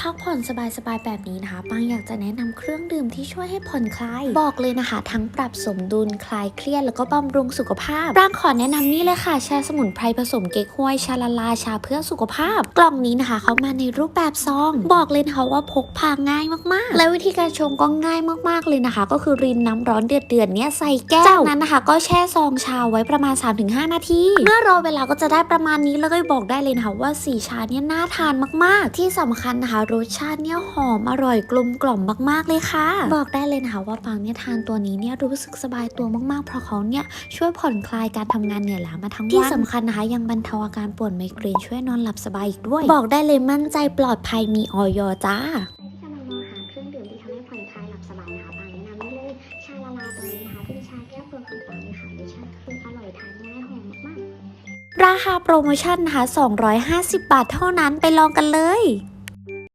พักผ่อนสบายๆแบบนี้นะคะปังอยากจะแนะนำเครื่องดื่มที่ช่วยให้ผ่อนคลาย บอกเลยนะคะ ทั้งปรับสมดุลคลายเครียดแล้วก็บำรุงสุขภาพปางขอแนะนำนี่เลยค่ะ ชาสมุนไพรผสมเก๊กฮวยชาละลาชาเพื่อสุขภาพ กล่องนี้นะคะเขามาในรูปแบบซอง บอกเลยนะคะว่าพกพาง่ายมากๆ และวิธีการชงก็ง่ายมากๆเลยนะคะ ก็คือรินน้ำร้อนเดือดๆเนี้ยใส่แก้วจากนั้นนะคะ ก็แช่ซองชาไว้ประมาณ 3-5 นาทีเมื่อรอเวลาก็จะได้ประมาณนี้แล้วก็บอกได้เลยนะคะว่าสีชาเนี่ยน่าทานมากๆ ที่สำคัญนะคะรสชาติเนี่ยหอมอร่อยกลมกล่อมมาก ๆ เลยค่ะ บอกได้เลยนะคะว่าปังเนี่ยทานตัวนี้เนี่ยรู้สึกสบายตัวมากๆ เพราะเขาเนี่ยช่วยผ่อนคลายการทำงานเหนื่อยล้ามาทั้งวัน ที่สำคัญนะคะยังบรรเทาอาการปวดไมเกรนช่วยนอนหลับสบายอีกด้วย บอกได้เลยมั่นใจปลอดภัยมีออยจ้าที่กำลังมองหาเครื่องดื่มที่ทำให้ผ่อนคลายหลับสบายนะคะปางแนะนำนี่เลยชาละลาตัวนี้นะคะเป็นชาแก้วเปลือกของปางเลยค่ะรสชาติคืออร่อยทานง่ายหอมมากราคาโปรโมชั่นนะคะ 250 บาทเท่านั้นไปลองกันเลย